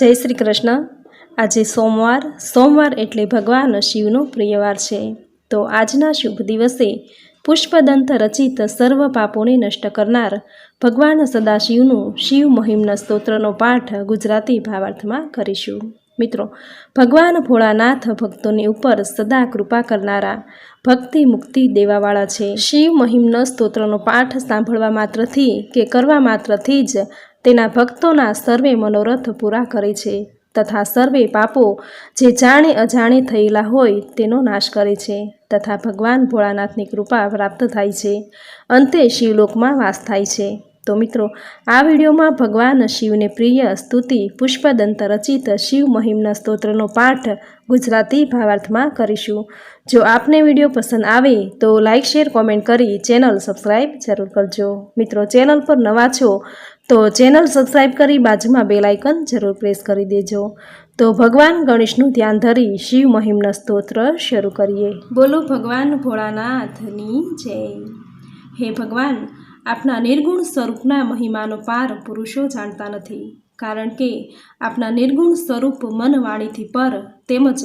જય શ્રી કૃષ્ણ. આજે સોમવાર સોમવાર એટલે ભગવાન શિવનો પ્રિયવાર છે. તો આજના શુભ દિવસે પુષ્પદંત રચિત સર્વ પાપોને નષ્ટ કરનાર ભગવાન સદાશિવનું શિવ મહિમના સ્તોત્રનો પાઠ ગુજરાતી ભાવાર્થમાં કરીશું. મિત્રો, ભગવાન ભોળાનાથ ભક્તોની ઉપર સદા કૃપા કરનારા ભક્તિ મુક્તિ દેવાવાળા છે. શિવ મહિમ્ન સ્તોત્રનો પાઠ સાંભળવા માત્રથી કે કરવા માત્રથી જ તેના ભક્તોના સર્વે મનોરથ પૂરા કરે છે તથા સર્વે પાપો જે જાણે અજાણે થયેલા હોય તેનો નાશ કરે છે તથા ભગવાન ભોળાનાથની કૃપા પ્રાપ્ત થાય છે. અંતે શિવલોકમાં વાસ થાય છે. તો મિત્રો, આ વિડીયોમાં ભગવાન શિવને પ્રિય સ્તુતિ પુષ્પદંત રચિત શિવ મહિમના સ્તોત્રનો પાઠ ગુજરાતી ભાવાર્થમાં કરીશું. જો આપને વીડિયો પસંદ આવે તો લાઇક શેર, કોમેન્ટ કરી ચેનલ સબસ્ક્રાઈબ જરૂર કરજો. મિત્રો, ચેનલ પર નવા છો તો ચેનલ સબસ્ક્રાઈબ કરી બાજુમાં બેલ જરૂર પ્રેસ કરી દેજો. તો ભગવાન ગણેશનું ધ્યાન ધરી શિવ મહિમના સ્તોત્ર શરૂ કરીએ. બોલો ભગવાન ભોળાનાથની જય. હે ભગવાન, આપના નિર્ગુણ સ્વરૂપના મહિમાનો પાર પુરુષો જાણતા નથી, કારણ કે આપના નિર્ગુણ સ્વરૂપ મન વાણીથી પર તેમજ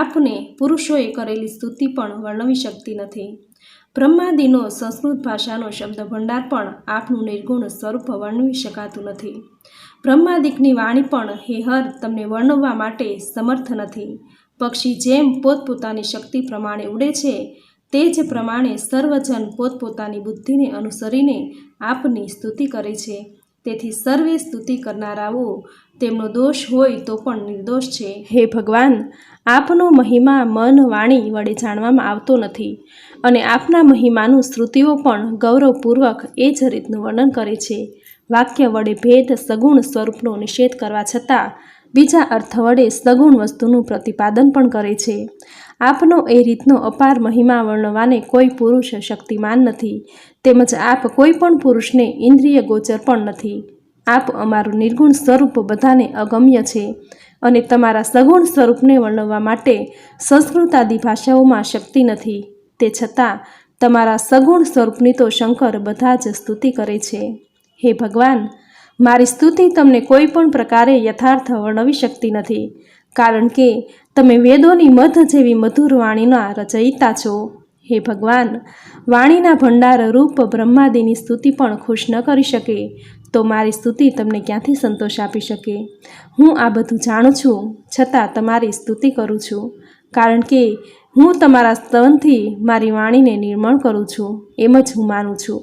આપને પુરુષોએ કરેલી સ્તુતિ પણ વર્ણવી શકતી નથી. બ્રહ્માદિનો સંસ્કૃત ભાષાનો શબ્દ ભંડાર પણ આપનું નિર્ગુણ સ્વરૂપ વર્ણવી શકાતું નથી. બ્રહ્માદિકની વાણી પણ હે હર તમને વર્ણવવા માટે સમર્થ નથી. પક્ષી જેમ પોતપોતાની શક્તિ પ્રમાણે ઉડે છે, તે જ પ્રમાણે સર્વજન પોતપોતાની બુદ્ધિને અનુસરીને આપની સ્તુતિ કરે છે. તેથી સર્વે સ્તુતિ કરનારાઓ, તેમનો દોષ હોય તો પણ નિર્દોષ છે. હે ભગવાન આપનો મહિમા મન વાણી વડે જાણવામાં આવતો નથી અને આપના મહિમાનું શ્રુતિઓ પણ ગૌરવપૂર્વક એ જ રીતનું વર્ણન કરે છે. વાક્ય વડે ભેદ સગુણ સ્વરૂપનો નિષેધ કરવા છતાં બીજા અર્થ વડે સગુણ વસ્તુનું પ્રતિપાદન પણ કરે છે. આપનો એ રીતનો અપાર મહિમા વર્ણવાને કોઈ પુરુષ શક્તિમાન નથી. તેમજ આપ કોઈ પણ પુરુષને ઇન્દ્રિય ગોચર પણ નથી. આપ અમારું નિર્ગુણ સ્વરૂપ બધાને અગમ્ય છે. અને તમારા સગુણ સ્વરૂપને વર્ણવવા માટે સંસ્કૃત આદિ ભાષાઓમાં શક્તિ નથી. તે છતાં, તમારા સગુણ સ્વરૂપની તો શંકર બધા જ સ્તુતિ કરે છે. હે ભગવાન, મારી સ્તુતિ તમને કોઈ પણ પ્રકારે યથાર્થ વર્ણવી શકતી નથી, કારણ કે તમે વેદોની મધ જેવી મધુર વાણીના રચયિતા છો. હે ભગવાન, વાણીના ભંડાર રૂપ બ્રહ્માદિની સ્તુતિ પણ ખુશ ન કરી શકે. તો મારી સ્તુતિ તમને ક્યાંથી સંતોષ આપી શકે? હું આ બધું જાણું છું, છતાં તમારી સ્તુતિ કરું છું. કારણ કે હું તમારા સ્તવનથી મારી વાણીને નિર્મળ કરું છું, એમ જ હું માનું છું.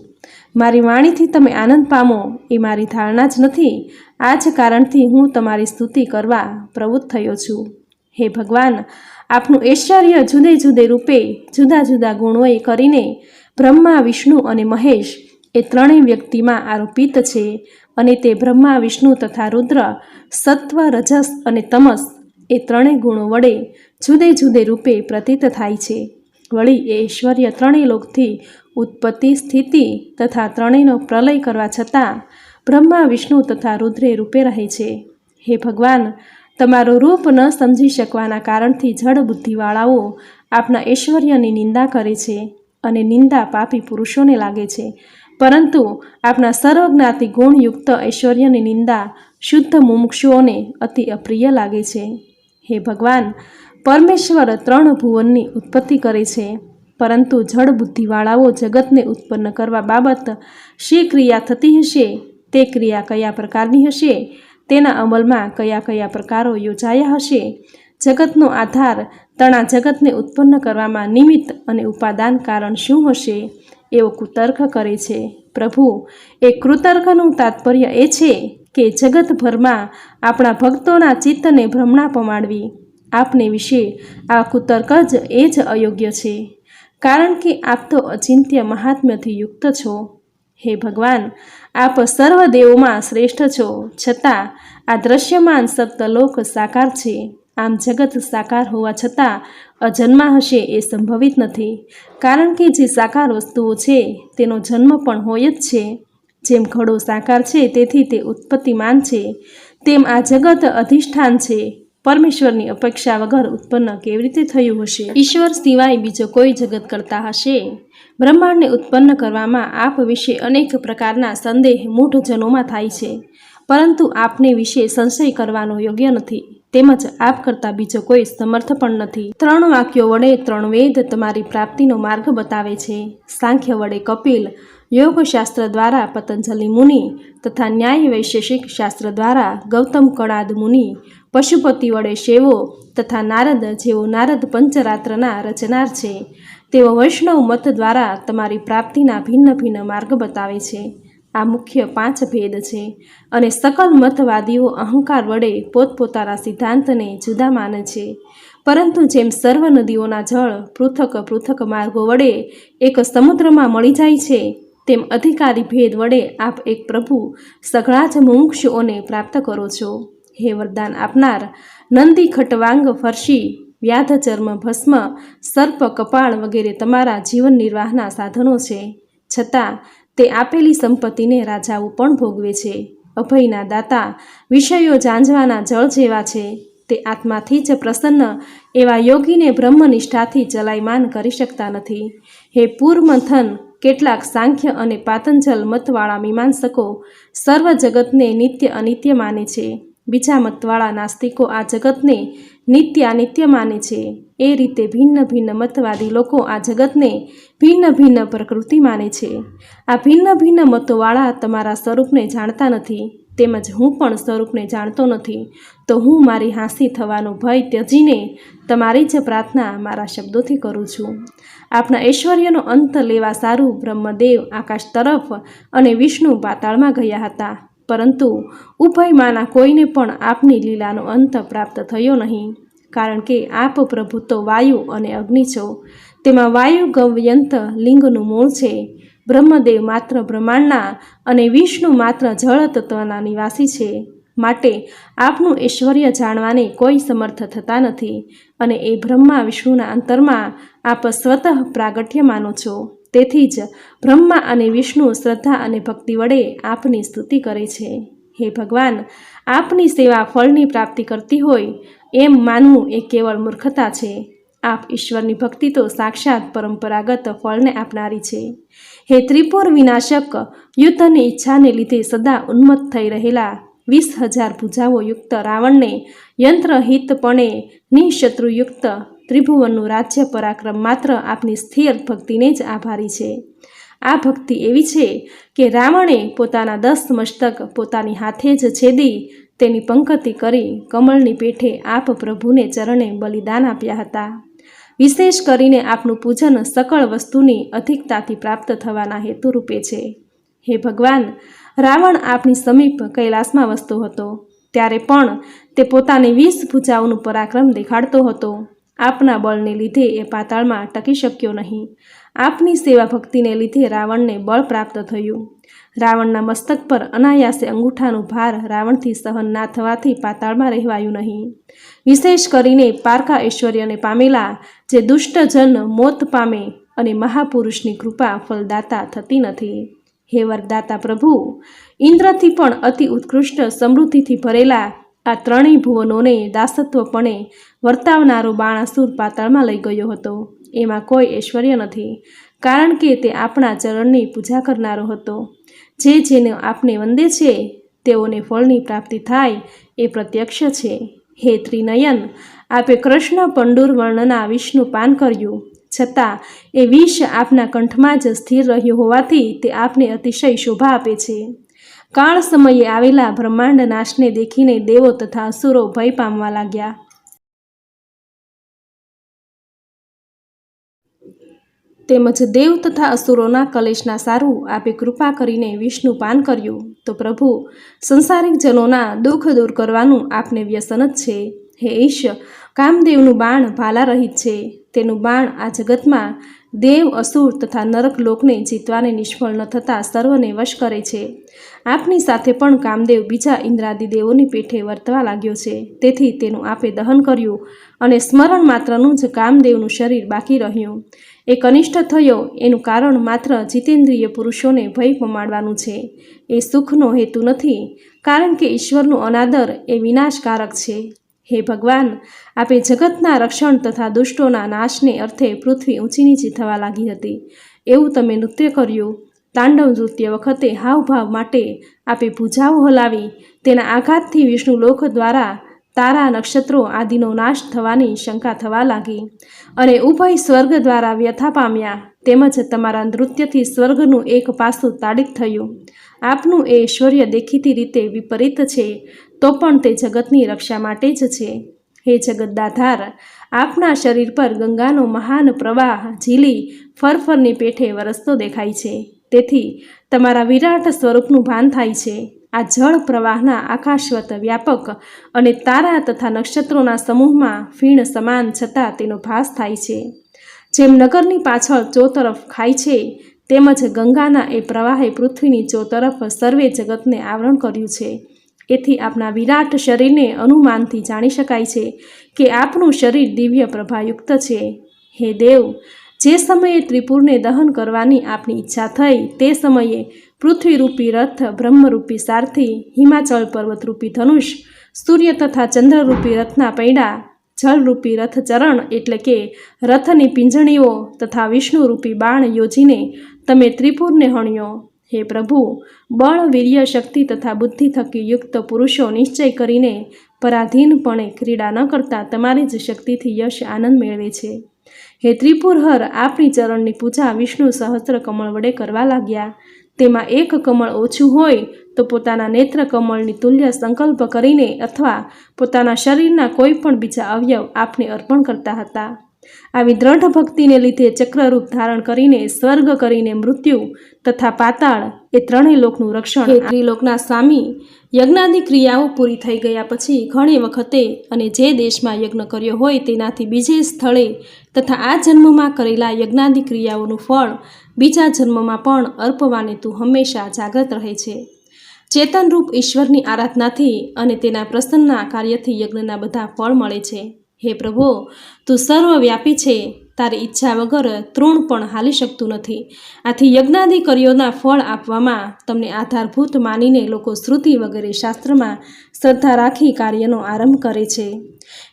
મારી વાણીથી તમે આનંદ પામો, એ મારી ધારણા જ નથી. આ જ કારણથી હું તમારી સ્તુતિ કરવા પ્રવૃત્ત થયો છું. હે ભગવાન, આપનું ઐશ્વર્ય જુદે જુદે રૂપે જુદા જુદા ગુણોએ કરીને બ્રહ્મા, વિષ્ણુ અને મહેશ એ ત્રણેય વ્યક્તિમાં આરોપિત છે અને તે બ્રહ્મા, વિષ્ણુ તથા રુદ્ર, સત્વ, રજસ અને તમસ એ ત્રણેય ગુણો વડે જુદે જુદે રૂપે પ્રતીત થાય છે. વળી એ ઐશ્વર્ય ત્રણેય લોકથી ઉત્પત્તિ, સ્થિતિ તથા ત્રણેયનો પ્રલય કરવા છતાં બ્રહ્મા, વિષ્ણુ તથા રુદ્રે રૂપે રહે છે. હે ભગવાન, તમારું રૂપ ન સમજી શકવાના કારણથી જડ બુદ્ધિવાળાઓ આપના ઐશ્વર્યની નિંદા કરે છે અને નિંદા પાપી પુરુષોને લાગે છે. પરંતુ આપના સર્વજ્ઞાતિ ગુણયુક્ત ઐશ્વર્યની નિંદા શુદ્ધ મુમુક્ષુઓને અતિ અપ્રિય લાગે છે. હે ભગવાન, પરમેશ્વર ત્રણ ભુવનની ઉત્પત્તિ કરે છે. પરંતુ જળ બુદ્ધિવાળાઓ જગતને ઉત્પન્ન કરવા બાબત શી ક્રિયા થતી હશે, તે ક્રિયા કયા પ્રકારની હશે, તેના અમલમાં કયા કયા પ્રકારો યોજાયા હશે, જગતનો આધાર તણા જગતને ઉત્પન્ન કરવામાં નિમિત્ત અને ઉપાદાન કારણ શું હશે? એવો કુતર્ક કરે છે. પ્રભુ, એ કૃતર્કનું તાત્પર્ય એ છે કે જગતભરમાં આપણા ભક્તોના ચિત્તને ભ્રમણા પમાડવી આપને વિશે આ કુતર્ક જ એ જ અયોગ્ય છે. કારણ કે આપ તો અચિંત્ય મહાત્મ્યથી યુક્ત છો. હે ભગવાન, આપ સર્વ દેવોમાં શ્રેષ્ઠ છો. છતાં આ દ્રશ્યમાન સપ્તલોક સાકાર છે. આમ જગત સાકાર હોવા છતાં અજન્મા હશે એ સંભવિત નથી. કારણ કે જે સાકાર વસ્તુઓ છે, તેનો જન્મ પણ હોય જ છે. જેમ ઘડો સાકાર છે, તેથી તે ઉત્પત્તિમાન છે. તેમ આ જગત અધિષ્ઠાન છે. પરમેશ્વરની અપેક્ષા વગર ઉત્પન્ન કેવી રીતે થયું હશે? ઈશ્વર સિવાય બીજો કોઈ જગત કરતા હશે? બ્રહ્માંડને ઉત્પન્ન કરવામાં આપ વિશે અનેક પ્રકારના સંદેહ મૂઢજનોમાં થાય છે. પરંતુ આપને વિશે સંશય કરવાનો યોગ્ય નથી. તેમજ આપ કરતાં બીજો કોઈ સમર્થ પણ નથી. ત્રણ વાક્યો વડે ત્રણ વેદ તમારી પ્રાપ્તિનો માર્ગ બતાવે છે. સાંખ્ય વડે કપિલ, યોગશાસ્ત્ર દ્વારા પતંજલિ મુનિ તથા ન્યાય વૈશેષિક શાસ્ત્ર દ્વારા ગૌતમ કણાદ મુનિ, પશુપતિ વડે શેવો તથા નારદ જેઓ નારદ પંચરાત્રના રચનાર છે. તેઓ વૈષ્ણવ મત દ્વારા તમારી પ્રાપ્તિના ભિન્ન ભિન્ન માર્ગ બતાવે છે. આ મુખ્ય પાંચ ભેદ છે. અને સકલ મતવાદીઓ અહંકાર વડે પોતપોતાના સિદ્ધાંતને જુદા માને છે. પરંતુ જેમ સર્વ નદીઓના જળ પૃથક પૃથક માર્ગો વડે એક સમુદ્રમાં મળી જાય છે, તેમ અધિકારી ભેદ વડે આપ એક પ્રભુ સઘળા જ મુમુક્ષુઓને પ્રાપ્ત કરો છો. હે વરદાન આપનાર નંદી ખટવાંગ ફરશી, વ્યાધ ચર્મ ભસ્મ, સર્પ કપાળ વગેરે તમારા જીવન નિર્વાહના સાધનો છે. છતાં તે આપેલી સંપત્તિને રાજાઓ પણ ભોગવે છે. અભયના દાતા વિષયો જાંજવાના જળ જેવા છે. તે આત્માથી જ પ્રસન્ન એવા યોગીને બ્રહ્મનિષ્ઠાથી ચલાયમાન કરી શકતા નથી. હે પૂરમંથન, કેટલાક સાંખ્ય અને પાતંજલ મતવાળા મીમાંસકો સર્વ જગતને નિત્ય અનિત્ય માને છે. બીજા મતવાળા નાસ્તિકો આ જગતને નિત્ય અનિત્ય માને છે. એ રીતે ભિન્ન ભિન્ન મતવાદી લોકો આ જગતને ભિન્ન ભિન્ન પ્રકૃતિ માને છે. આ ભિન્ન ભિન્ન મતોવાળા તમારા સ્વરૂપને જાણતા નથી, તેમજ હું પણ સ્વરૂપને જાણતો નથી. તો હું મારી હાંસી થવાનો ભય ત્યજીને તમારી જ પ્રાર્થના મારા શબ્દોથી કરું છું. આપના ઐશ્વર્યનો અંત લેવા સારું બ્રહ્મદેવ આકાશ તરફ અને વિષ્ણુ પાતાળમાં ગયા હતા. પરંતુ ઉભયમાંના કોઈને પણ આપની લીલાનો અંત પ્રાપ્ત થયો નહીં. કારણ કે આપ પ્રભુ તો વાયુ અને અગ્નિ છો. તેમાં વાયુ ગવ્યંત લિંગનું મૂળ છે. બ્રહ્મદેવ માત્ર બ્રહ્માંડના અને વિષ્ણુ માત્ર જળ તત્વના નિવાસી છે. માટે આપનું ઐશ્વર્ય જાણવાને કોઈ સમર્થ થતા નથી અને એ બ્રહ્મા વિષ્ણુના અંતરમાં આપ સ્વતઃ પ્રાગટ્ય માનો છો. તેથી જ બ્રહ્મા અને વિષ્ણુ શ્રદ્ધા અને ભક્તિ વડે આપની સ્તુતિ કરે છે. હે ભગવાન, આપની સેવા ફળની પ્રાપ્તિ કરતી હોય એમ માનવું એ કેવળ મૂર્ખતા છે. આપ ઈશ્વરની ભક્તિ તો સાક્ષાત પરંપરાગત ફળને આપનારી છે. હે ત્રિપુર વિનાશક, યુદ્ધની ઈચ્છાને લીધે સદા ઉન્મત્ત થઈ રહેલા વીસ હજાર ભુજાઓ યુક્ત રાવણને યંત્રહિતપણે નિશત્રુયુક્ત ત્રિભુવનનું રાજ્ય પરાક્રમ માત્ર આપની સ્થિર ભક્તિને જ આભારી છે. આ ભક્તિ એવી છે કે રાવણે પોતાના દસ મસ્તક પોતાની હાથે જ છેદી તેની પંકતિ કરી કમળની પેઠે આપ પ્રભુને ચરણે બલિદાન આપ્યા હતા. વિશેષ કરીને આપનું પૂજન સકળ વસ્તુની અધિકતાથી પ્રાપ્ત થવાના હેતુરૂપે છે. હે ભગવાન, રાવણ આપની સમીપ કૈલાસમાં વસતો હતો. ત્યારે પણ તે પોતાની વીસ ભૂજાઓનું પરાક્રમ દેખાડતો હતો. આપના બળને લીધે એ પાતાળમાં ટકી શક્યો નહીં. આપની સેવા ભક્તિને લીધે રાવણને બળ પ્રાપ્ત થયું. રાવણના મસ્તક પર અનાયાસે અંગૂઠાનો ભાર રાવણથી સહન ના થવાથી પાતાળમાં રહેવાયું નહીં. વિશેષ કરીને પારકા ઐશ્વર્યને પામેલા જે દુષ્ટજન મોત પામે અને મહાપુરુષની કૃપા ફલદાતા થતી નથી. હે વરદાતા પ્રભુ, ઇન્દ્રથી પણ અતિ ઉત્કૃષ્ટ સમૃદ્ધિથી ભરેલા આ ત્રણેય ભુવનોને દાસત્વપણે વર્તાવનારો બાણાસુર પાતાળમાં લઈ ગયો હતો. એમાં કોઈ ઐશ્વર્ય નથી, કારણ કે તે આપણા ચરણની પૂજા કરનારો હતો. જે જેને આપને વંદે છે, તેઓને ફળની પ્રાપ્તિ થાય એ પ્રત્યક્ષ છે. હે ત્રિનયન, આપે કૃષ્ણ પંડુર વર્ણના વિષનું પાન કર્યું. છતાં, એ વિષ આપના કંઠમાં જ સ્થિર રહ્યું હોવાથી તે આપને અતિશય શોભા આપે છે. કાળ સમયે આવેલા બ્રહ્માંડ નાશને દેખીને દેવો તથા અસુરો ભય પામવા લાગ્યા. તેમજ દેવ તથા અસુરોના કલેશના સારું આપે કૃપા કરીને વિષ્ણુ પાન કર્યું. તો પ્રભુ, સંસારિક જનોના દુઃખ દૂર કરવાનું આપને વ્યસન જ છે. હે ઈશ, કામદેવનું બાણ ભાલા રહિત છે. તેનું બાણ આ જગતમાં દેવ, અસુર તથા નરક લોકને જીતવાને નિષ્ફળ ન થતાં સર્વને વશ કરે છે. આપની સાથે પણ કામદેવ બીજા ઇન્દ્રાદિદેવોની દેવોની પેઠે વર્તવા લાગ્યો છે. તેથી તેનું આપે દહન કર્યું અને સ્મરણ માત્રનું જ કામદેવનું શરીર બાકી રહ્યું. એ કનિષ્ઠ થયો, એનું કારણ માત્ર જીતેન્દ્રિય પુરુષોને ભય પમાડવાનું છે. એ સુખનો હેતુ નથી, કારણ કે ઈશ્વરનું અનાદર એ વિનાશકારક છે. હે ભગવાન, આપે જગતના રક્ષણ તથા દુષ્ટોના નાશને અર્થે પૃથ્વી ઊંચી નીચી થવા લાગી હતી. એવું તમે નૃત્ય કર્યું. તાંડવ નૃત્ય વખતે હાવભાવ માટે આપે ભૂજાઓ હલાવી, તેના આઘાતથી વિષ્ણુ લોક દ્વારા તારા નક્ષત્રો આદિનો નાશ થવાની શંકા થવા લાગી અને ઉભય સ્વર્ગ દ્વારા વ્યથા પામ્યા. તેમજ તમારા નૃત્યથી સ્વર્ગનું એક પાસું તાડિત થયું. આપનું એ ઐશ્વર્ય દેખીતી રીતે વિપરીત છે, તો પણ તે જગતની રક્ષા માટે જ છે. હે જગતદાધાર, આપના શરીર પર ગંગાનો મહાન પ્રવાહ, ઝીલી, ફરફરની પેઠે વરસતો દેખાય છે. તેથી તમારા વિરાટ સ્વરૂપનું ભાન થાય છે. આ જળ પ્રવાહના આકાશવત વ્યાપક અને તારા તથા નક્ષત્રોના સમૂહમાં ફીણ સમાન છતાં તેનો ભાસ થાય છે. જેમ નગરની પાછળ ચોતરફ ખાય છે, તેમજ ગંગાના એ પ્રવાહે પૃથ્વીની ચોતરફ સર્વે જગતને આવરણ કર્યું છે. એથી આપના વિરાટ શરીરને અનુમાનથી જાણી શકાય છે કે આપનું શરીર દિવ્ય પ્રભાયુક્ત છે. હે દેવ, જે સમયે ત્રિપુરને દહન કરવાની આપની ઈચ્છા થઈ, તે સમયે પૃથ્વીરૂપી રથ, બ્રહ્મરૂપી સારથી, હિમાચલ પર્વતરૂપી ધનુષ, સૂર્ય તથા ચંદ્રરૂપી રથના પૈડા, જળરૂપી રથ ચરણ એટલે કે રથની પિંજણીઓ તથા વિષ્ણુરૂપી બાણ યોજીને તમે ત્રિપુરને હણ્યો. હે પ્રભુ, બળ, વીર્ય, શક્તિ તથા બુદ્ધિ થકી યુક્ત પુરુષો નિશ્ચય કરીને પરાધીનપણે ક્રીડા ન કરતા તમારી જ શક્તિથી યશ આનંદ મેળવે છે. હે ત્રિપુરહર, આપણી ચરણની પૂજા વિષ્ણુ સહસ્ત્ર કમળ વડે કરવા લાગ્યા. તેમાં એક કમળ ઓછું હોય તો પોતાના નેત્ર કમળની તુલ્ય સંકલ્પ કરીને અથવા પોતાના શરીરના કોઈ પણ બીજા અવયવ આપને અર્પણ કરતા હતા. આવી દ્રઢ ભક્તિને લીધે ચક્રરૂપ ધારણ કરીને સ્વર્ગ કરીને મૃત્યુ તથા પાતાળ એ ત્રણેય લોકનું રક્ષણ. ત્રિલોકના સ્વામી યજ્ઞાની ક્રિયાઓ પૂરી થઈ ગયા પછી ઘણી વખતે અને જે દેશમાં યજ્ઞ કર્યો હોય તેનાથી બીજે સ્થળે તથા આ જન્મમાં કરેલા યજ્ઞાની ક્રિયાઓનું ફળ બીજા જન્મમાં પણ અર્પવાને તું હંમેશા જાગ્રત રહે છે. ચેતનરૂપ ઈશ્વરની આરાધનાથી અને તેના પ્રસન્નના કાર્યથી યજ્ઞના બધા ફળ મળે છે. હે પ્રભો, તું સર્વવ્યાપી છે. તારી ઈચ્છા વગર તૃણ પણ હાલી શકતું નથી. આથી યજ્ઞાદિ કર્યોના ફળ આપવામાં તમને આધારભૂત માનીને લોકો શ્રુતિ વગેરે શાસ્ત્રમાં શ્રદ્ધા રાખી કાર્યનો આરંભ કરે છે.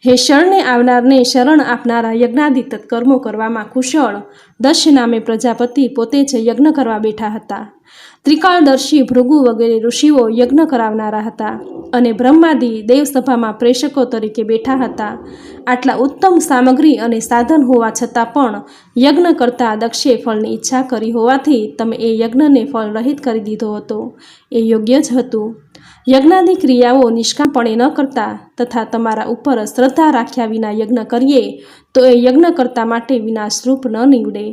હે શરણે આવનારને શરણ આપનારા યજ્ઞાદિત તત્કર્મો કરવામાં કુશળ. દશ નામે પ્રજાપતિ પોતે જ યજ્ઞ કરવા બેઠા હતા. ત્રિકાળદર્શી ભૃગુ વગેરે ઋષિઓ યજ્ઞ કરાવનારા હતા અને બ્રહ્માદિ દેવસભામાં પ્રેષકો તરીકે બેઠા હતા. આટલા ઉત્તમ સામગ્રી અને સાધન હોવા છતાં પણ યજ્ઞ કરતા દક્ષે ફળની ઈચ્છા કરી હોવાથી તમે એ યજ્ઞને ફળ રહિત કરી દીધો હતો. એ યોગ્ય જ હતું. યજ્ઞાદિ ક્રિયાઓ નિષ્કામપણે ન કરતા તથા તમારા ઉપર શ્રદ્ધા રાખ્યા વિના યજ્ઞ કરીએ, તો એ યજ્ઞ કરતા માટે વિનાશરૂપ ન નીવડે.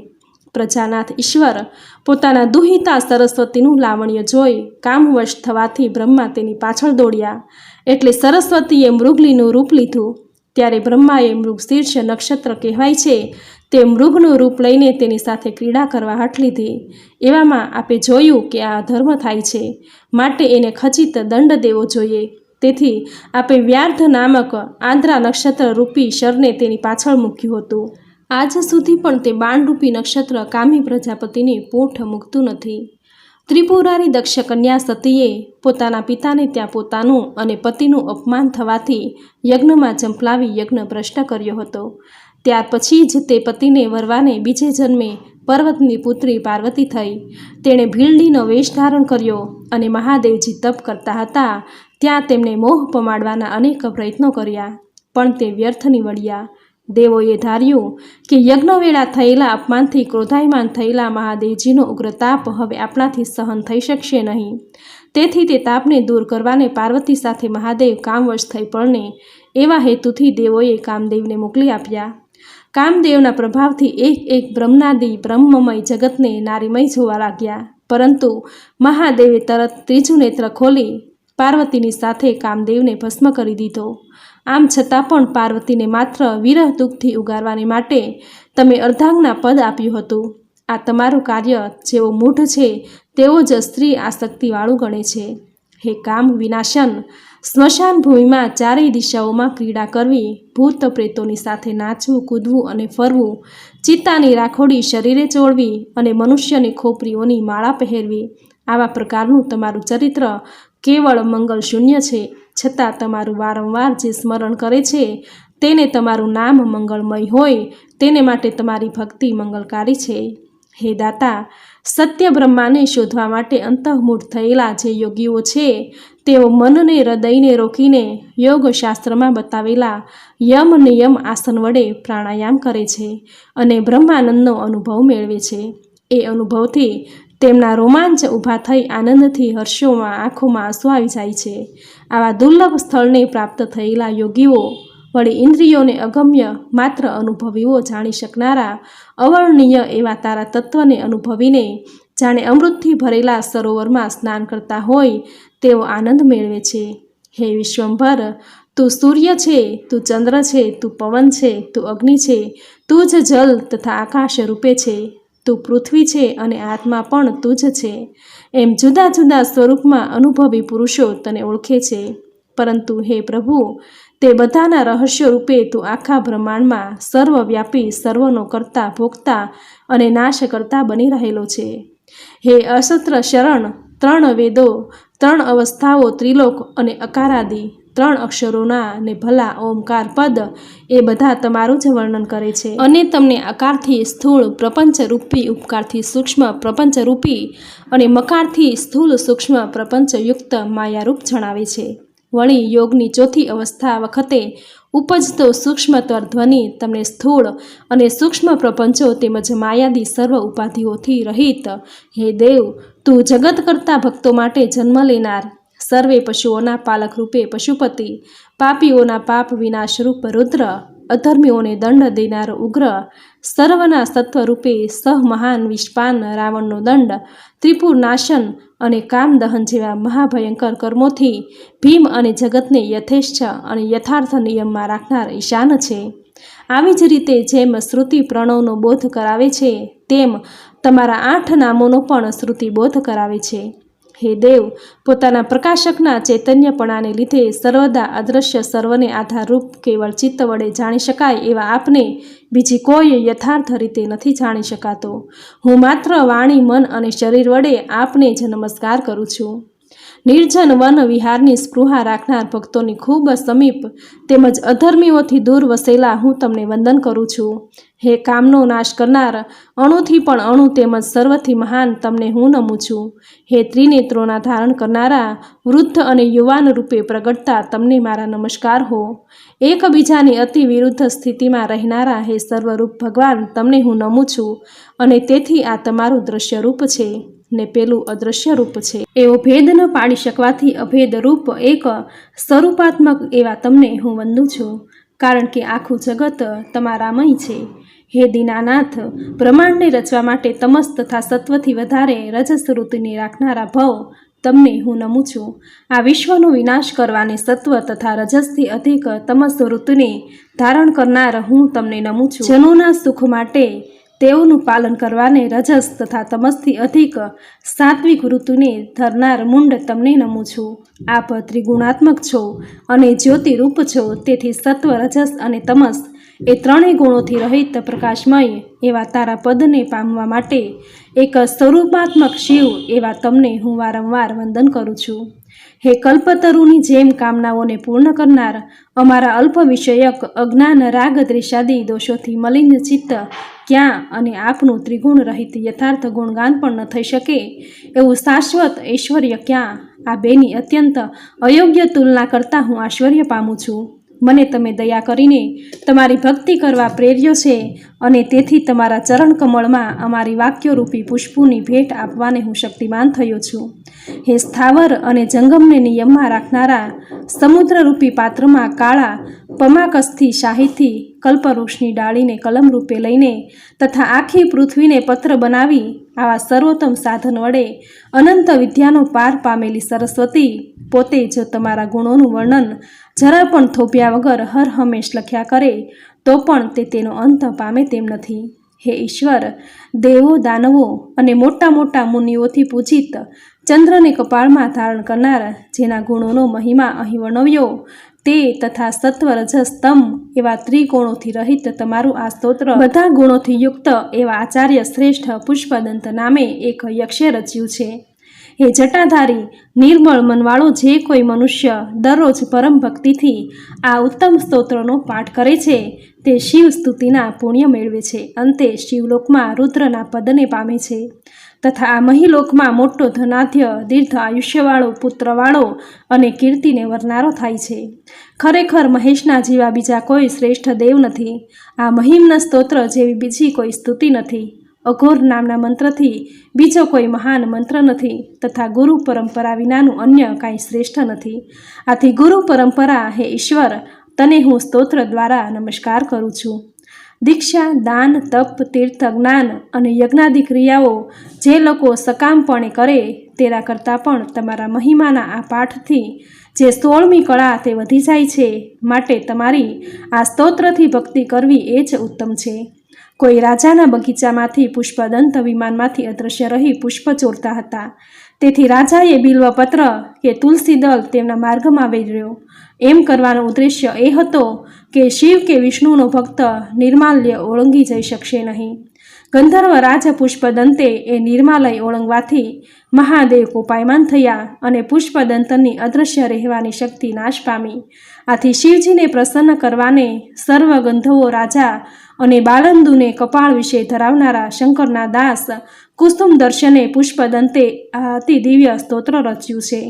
પ્રજાનાથ ઈશ્વર પોતાના દુહિતા સરસ્વતીનું લાવણ્ય જોઈ કામવશ થવાથી બ્રહ્મા તેની પાછળ દોડ્યા. એટલે સરસ્વતીએ મૃગલીનું રૂપ લીધું. ત્યારે બ્રહ્માએ મૃગશીર્ષ નક્ષત્ર કહેવાય છે. તે મૃગનું રૂપ લઈને તેની સાથે ક્રીડા કરવા હઠ લીધી. એવામાં આપે જોયું કે આ ધર્મ થાય છે. માટે એને ખચિત દંડ દેવો જોઈએ. તેથી આપે વ્યાર્થ નામક આંદ્રા નક્ષત્ર રૂપી શરને તેની પાછળ મૂક્યું હતું. આજ સુધી પણ તે બાણરૂપી નક્ષત્ર કામી પ્રજાપતિની પોઠ મૂકતું નથી. ત્રિપુરારી દક્ષ કન્યા સતીએ પોતાના પિતાને ત્યાં પોતાનું અને પતિનું અપમાન થવાથી યજ્ઞમાં જંપલાવી યજ્ઞ ભ્રષ્ટ કર્યો હતો. ત્યાર પછી જ તે પતિને વરવાને બીજે જન્મે પર્વતની પુત્રી પાર્વતી થઈ. તેણે ભીલડીનો વેશ ધારણ કર્યો અને મહાદેવજી તપ કરતા હતા. ત્યાં તેમણે મોહ પમાડવાના અનેક પ્રયત્નો કર્યા, પણ તે વ્યર્થ નીવડ્યા. દેવોએ ધાર્યું કે યજ્ઞવેળા થયેલા અપમાનથી ક્રોધાયમાન થયેલા મહાદેવજીનો ઉગ્ર તાપ હવે આપણાથી સહન થઈ શકશે નહીં. તેથી તે તાપને દૂર કરવાને પાર્વતી સાથે મહાદેવ કામવશ થઈ પડને એવા હેતુથી દેવોએ કામદેવને મોકલી આપ્યા. કામદેવના પ્રભાવથી એક એક બ્રહ્માદિ બ્રહ્મમય જગતને નારીમય જોવા લાગ્યા. પરંતુ મહાદેવે તરત ત્રીજું નેત્ર ખોલી પાર્વતીની સાથે કામદેવને ભસ્મ કરી દીધો. આમ છતાં પણ પાર્વતીને માત્ર વિરહ દુઃખથી ઉગારવાને માટે તમે અર્ધાંગના પદ આપ્યું હતું. આ તમારું કાર્ય જેવો મૂઢ છે, તેવો જ સ્ત્રી આસક્તિવાળું ગણે છે. હે કામ વિનાશન, સ્મશાન ભૂમિમાં ચારેય દિશાઓમાં ક્રીડા કરવી, ભૂત પ્રેતોની સાથે નાચવું, કૂદવું અને ફરવું, ચિત્તાની રાખોડી શરીરે ચોળવી અને મનુષ્યની ખોપરીઓની માળા પહેરવી, આવા પ્રકારનું તમારું ચરિત્ર કેવળ મંગલ શૂન્ય છે. છતાં તમારું વારંવાર જે સ્મરણ કરે છે, તેને તમારું નામ મંગળમય હોય, તેને માટે તમારી ભક્તિ મંગલકારી છે. હે દાતા, સત્ય બ્રહ્માને શોધવા માટે અંતઃમૂઢ થયેલા જે યોગીઓ છે, તેઓ મનને, હૃદયને રોકીને યોગશાસ્ત્રમાં બતાવેલા યમ નિયમ આસન વડે પ્રાણાયામ કરે છે અને બ્રહ્માનંદનો અનુભવ મેળવે છે. એ અનુભવથી તેમના રોમાંચ ઊભા થઈ આનંદથી હર્ષોમાં આંખોમાં આંસુ આવી જાય છે. આવા દુર્લભ સ્થળને પ્રાપ્ત થયેલા યોગીઓ વળી ઇન્દ્રિયોને અગમ્ય માત્ર અનુભવીઓ જાણી શકનારા અવર્ણનીય એવા તારા તત્વને અનુભવીને જાણે અમૃતથી ભરેલા સરોવરમાં સ્નાન કરતા હોય તેવો આનંદ મેળવે છે. હે વિશ્વંભર, તું સૂર્ય છે, તું ચંદ્ર છે, તું પવન છે, તું અગ્નિ છે, તું જ જલ તથા આકાશ રૂપે છે. તું પૃથ્વી છે અને આત્મા પણ તું જ છે. એમ જુદા જુદા સ્વરૂપમાં અનુભવી પુરુષો તને ઓળખે છે. પરંતુ હે પ્રભુ, તે બધાના રહસ્ય રૂપે તું આખા બ્રહ્માંડમાં સર્વવ્યાપી સર્વનો કરતા ભોગતા અને નાશ કરતા બની રહેલો છે. હે અસત્ર શરણ, ત્રણ વેદો, ત્રણ અવસ્થાઓ, ત્રિલોક અને અકારાદિ ત્રણ અક્ષરોના ને ભલા ઓમકાર પદ એ બધા તમારું જ વર્ણન કરે છે. અને તમને આકારથી સ્થૂળ પ્રપંચરૂપી ઉપકારથી સૂક્ષ્મ પ્રપંચરૂપી અને મકારથી સ્થૂળ સૂક્ષ્મ પ્રપંચયુક્ત માયારૂપ જણાવે છે. વળી યોગની ચોથી અવસ્થા વખતે ઉપજતો સૂક્ષ્મતર ધ્વનિ તમને સ્થૂળ અને સૂક્ષ્મ પ્રપંચો તેમજ માયાદી સર્વ ઉપાધિઓથી રહિત. હે દેવ, તું જગત કરતા ભક્તો માટે જન્મ લેનાર સર્વે પશુઓના પાલક રૂપે પશુપતિ, પાપીઓના પાપ વિનાશરૂપ રુદ્ર, અધર્મીઓને દંડ દેનાર ઉગ્ર, સર્વના સત્વરૂપે સહ મહાન વિશ્વાન રાવણનો દંડ ત્રિપુર નાશન અને કામદહન જેવા મહાભયંકર કર્મોથી ભીમ અને જગતને યથેષ્ઠ અને યથાર્થ નિયમમાં રાખનાર ઈશાન છે. આવી જ રીતે જેમ શ્રુતિ પ્રણવનો બોધ કરાવે છે, તેમ તમારા આઠ નામોનો પણ શ્રુતિ બોધ કરાવે છે. હે દેવ. પોતાના પ્રકાશકના ચૈતન્યપણાને લીધે સર્વદા અદૃશ્ય સર્વને આધારરૂપ કેવળ ચિત્ત વડે જાણી શકાય એવા આપને બીજી કોઈ યથાર્થ રીતે નથી જાણી શકાતો. હું માત્ર વાણી, મન અને શરીર વડે આપને જ નમસ્કાર કરું છું. નિર્જન વન વિહારની સ્પૃહા રાખનાર ભક્તોની ખૂબ સમીપ તેમજ અધર્મીઓથી દૂર વસેલા હું તમને વંદન કરું છું. હે કામનો નાશ કરનાર, અણુથી પણ અણુ તેમજ સર્વથી મહાન તમને હું નમું છું. હે ત્રિનેત્રોના ધારણ કરનારા, વૃદ્ધ અને યુવાન રૂપે પ્રગટતા તમને મારા નમસ્કાર હો. એકબીજાની અતિ વિરુદ્ધ સ્થિતિમાં રહેનારા હે સર્વરૂપ ભગવાન, તમને હું નમું છું અને તેથી આ તમારું દ્રશ્યરૂપ છે. ને પેલું અદૃશ્ય રૂપ છે. એવો ભેદ ન પાડી શકવાથી અભેદ રૂપ એક સ્વરૂપાત્મક એવા તમને હું વંદું છું. કારણ કે આખું જગત તમારામય છે. હે દીનાનાથ, બ્રહ્માંડને રચવા માટે તમસ તથા સત્વથી વધારે રજસ ઋતુને રાખનારા ભવ તમને હું નમું છું. આ વિશ્વનો વિનાશ કરવાને સત્વ તથા રજસથી અધિક તમસ ઋતુને ધારણ કરનાર હું તમને નમું છું. જનોના સુખ માટે તેઓનું પાલન કરવાને રજસ તથા તમસથી અધિક સાત્વિક ઋતુને ધરનાર મુંડ તમને નમું છું. આપ ત્રિગુણાત્મક છો અને જ્યોતિરૂપ છો, તેથી સત્વ, રજસ અને તમસ એ ત્રણેય ગુણોથી રહિત પ્રકાશમય એવા તારા પદને પામવા માટે એક સ્વરૂપાત્મક શિવ એવા તમને હું વારંવાર વંદન કરું છું. હે કલ્પતરુની જેમ કામનાઓને પૂર્ણ કરનાર અમારા અલ્પ વિષયક અજ્ઞાન રાગ દ્રિષાદી દોષોથી મલિન ચિત્ત ક્યાં અને આપનું ત્રિગુણ રહિત યથાર્થ ગુણગાન પણ ન થઈ શકે? એવું શાશ્વત ઐશ્વર્ય ક્યાં? આ બેની અત્યંત અયોગ્ય તુલના કરતાં હું આશ્ચર્ય પામું છું. મને તમે દયા કરીને તમારી ભક્તિ કરવા પ્રેર્યો છે અને તેથી તમારા ચરણ કમળમાં અમારી વાક્યરૂપી પુષ્પોની ભેટ આપવાને હું શક્તિમાન થયો છું. હે સ્થાવર અને જંગમને નિયમમાં રાખનારા સમુદ્રરૂપી પાત્રમાં કાળા પમાકસથી શાહીથી કલ્પવૃક્ષની ડાળીને કલમ રૂપે લઈને તથા આખી પૃથ્વીને પત્ર બનાવી આવા સર્વોત્તમ સાધન વડે અનંત વિદ્યાનો પાર પામેલી સરસ્વતી પોતે જ તમારા ગુણોનું વર્ણન જરા પણ થોપ્યા વગર હર હંમેશ લખ્યા કરે, તો પણ તે તેનો અંત પામે તેમ નથી. હે ઈશ્વર, દેવો, દાનવો અને મોટા મોટા મુનિઓથી પૂજિત, ચંદ્રને કપાળમાં ધારણ કરનાર જેના ગુણોનો મહિમા અહીં વર્ણવ્યો, તે તથા સત્વ રજસ એવા ત્રિકોણોથી રહિત તમારું આ સ્તોત્ર. બધા ગુણોથી યુક્ત એવા આચાર્ય શ્રેષ્ઠ પુષ્પદંત નામે એક યક્ષે રચ્યું છે. હે જટાધારી, નિર્મળ મનવાળો જે કોઈ મનુષ્ય દરરોજ પરમ ભક્તિથી આ ઉત્તમ સ્તોત્રનો પાઠ કરે છે, તે શિવ સ્તુતિના પુણ્ય મેળવે છે. અંતે શિવલોકમાં રુદ્રના પદને પામે છે. તથા આ મહીલોકમાં મોટો ધનાધ્ય દીર્ઘ આયુષ્યવાળો, પુત્રવાળો અને કીર્તિને વરનારો થાય છે. ખરેખર મહેશના જેવા બીજા કોઈ શ્રેષ્ઠ દેવ નથી. આ મહિમના સ્તોત્ર જેવી બીજી કોઈ સ્તુતિ નથી. અઘોર નામના મંત્રથી, બીજો કોઈ મહાન મંત્ર નથી, તથા ગુરુ પરંપરા વિનાનું અન્ય કાંઈ શ્રેષ્ઠ નથી. આથી ગુરુ પરંપરા, હે ઈશ્વર, તને હું સ્તોત્ર દ્વારા નમસ્કાર કરું છું. દીક્ષા, દાન, તપ, તીર્થ, જ્ઞાન અને યજ્ઞાદિ ક્રિયાઓ જે લોકો સકામપણે કરે, તેના કરતાં પણ તમારા મહિમાના આ પાઠથી, જે સોળમી કળા તે વધી જાય છે, માટે તમારી આ સ્તોત્રથી ભક્તિ કરવી એ જ ઉત્તમ છે. કોઈ રાજાના બગીચામાંથી પુષ્પદંત વિમાનમાંથી અદૃશ્ય રહી પુષ્પ ચોરતા હતા. તેથી રાજાએ બિલ્વપત્ર કે તુલસી દળ તેમના માર્ગમાં વેર્યો. એમ કરવાનો ઉદ્દેશ્ય એ હતો કે શિવ કે વિષ્ણુનો ભક્ત નિર્માલ્ય ઓળંગી જઈ શકશે નહીં. ગંધર્વ રાજ પુષ્પદંતે એ નિર્માલય ઓળંગવાથી મહાદેવ કોપાયમાન થયા અને પુષ્પદંતની અદૃશ્ય રહેવાની શક્તિ નાશ પામી. આથી શિવજીને પ્રસન્ન કરવાને સર્વ ગંધર્વો રાજા અને બાલંદુને કપાળ વિશે ધરાવનારા શંકરના દાસ કુસુમ દર્શને પુષ્પદંતે અતિ દિવ્ય સ્તોત્ર રચ્યું છે.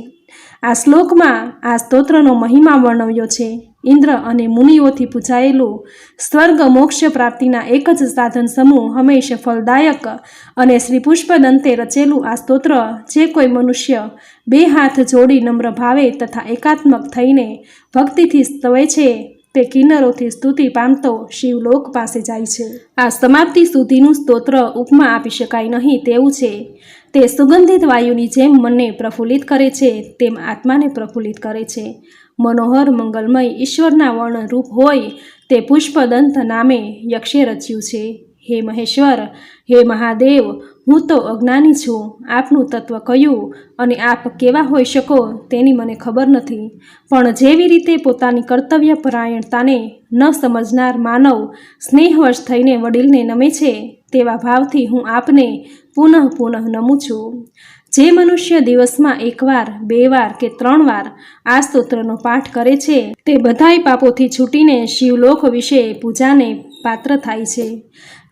આ શ્લોકમાં આ સ્તોત્રનો મહિમા વર્ણવ્યો છે. ઇન્દ્ર અને મુનિઓથી પૂજાયેલું સ્વર્ગ મોક્ષ પ્રાપ્તિના એક જ સાધન સમૂહ હંમેશ ફલદાયક અને શ્રી પુષ્પદંતે રચેલું આ સ્તોત્ર જે કોઈ મનુષ્ય બે હાથ જોડી નમ્ર ભાવે તથા એકાત્મક થઈને ભક્તિથી સ્તવે છે તે કિન્નરોથી સ્તુતિ પામતો શિવલોક પાસે જાય છે. આ સમાપ્તિ સુધીનું સ્તોત્ર ઉપમા આપી શકાય નહીં તેવું છે. તે સુગંધિત વાયુની જેમ મનને પ્રફુલ્લિત કરે છે, તેમ આત્માને પ્રફુલ્લિત કરે છે. મનોહર, મંગલમય, ઈશ્વરના વર્ણરૂપ હોય તે પુષ્પદંત નામે યક્ષે રચ્યું છે. હે મહેશ્વર, હે મહાદેવ હું તો અજ્ઞાની છું, આપનું તત્વ કયું અને આપ કેવા હોઈ શકો તેની મને ખબર નથી. પણ જેવી રીતે પોતાની કર્તવ્ય પરાયણતાને ન સમજનાર માનવ સ્નેહવશ થઈને વડીલને નમે છે, તેવા ભાવથી હું આપને પુનઃ પુનઃ નમું છું. જે મનુષ્ય દિવસમાં એકવાર, બે વાર કે ત્રણ વાર આ સ્તોત્રનો પાઠ કરે છે, તે બધાય પાપોથી છૂટીને શિવલોક વિશે પૂજાને પાત્ર થાય છે.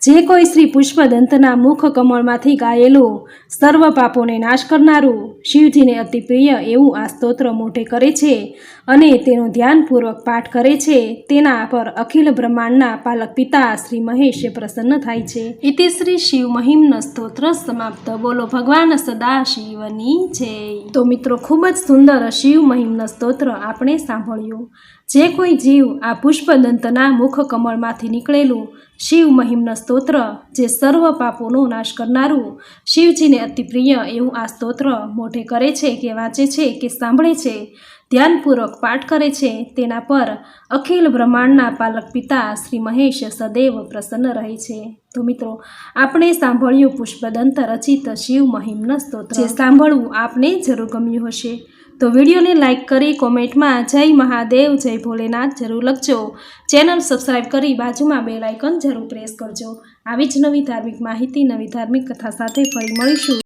જે કોઈ શ્રી પુષ્પદંતના મુખ કમળમાંથી ગાયેલું સર્વ પાપોને નાશ કરનારું શિવજીને અતિ પ્રિય એવું આ સ્તોત્ર મોઢે કરે છે અને તેનો ધ્યાનપૂર્વક પાઠ કરે છે તેના પર અખિલ બ્રહ્માંડના પાલક પિતા શ્રી મહેશ પ્રસન્ન થાય છે. ઇતિ શ્રી શિવ મહિમ્ન સ્તોત્ર સમાપ્ત. બોલો ભગવાન સદા શિવની જય. તો મિત્રો ખૂબ જ સુંદર શિવ મહિમ્ન સ્તોત્ર આપણે સાંભળ્યું. જે કોઈ જીવ આ પુષ્પદંતના મુખ કમળમાંથી નીકળેલું શિવ મહિમ્ન સ્તોત્ર જે સર્વ પાપોનો નાશ કરનારું શિવજીને અતિ પ્રિય એવું આ સ્તોત્ર મોઢે કરે છે કે વાંચે છે કે સાંભળે છે, ધ્યાનપૂર્વક પાઠ કરે છે, તેના પર અખિલ બ્રહ્માંડના પાલક પિતા શ્રી મહેશ સદૈવ પ્રસન્ન રહે છે. તો મિત્રો, આપણે સાંભળ્યું પુષ્પદંત રચિત શિવ મહિમ્ન સ્તોત્ર. જે સાંભળવું આપને જરૂર ગમ્યું હશે. તો વિડીયોને લાઇક કરી કોમેન્ટમાં જય મહાદેવ, જય ભોલેનાથ જરૂર લખજો. ચેનલ સબસ્ક્રાઈબ કરી બાજુમાં બે લાઇકન જરૂર પ્રેસ કરજો. આવી જ નવી ધાર્મિક માહિતી, નવી ધાર્મિક કથા સાથે ફરી મળીશું.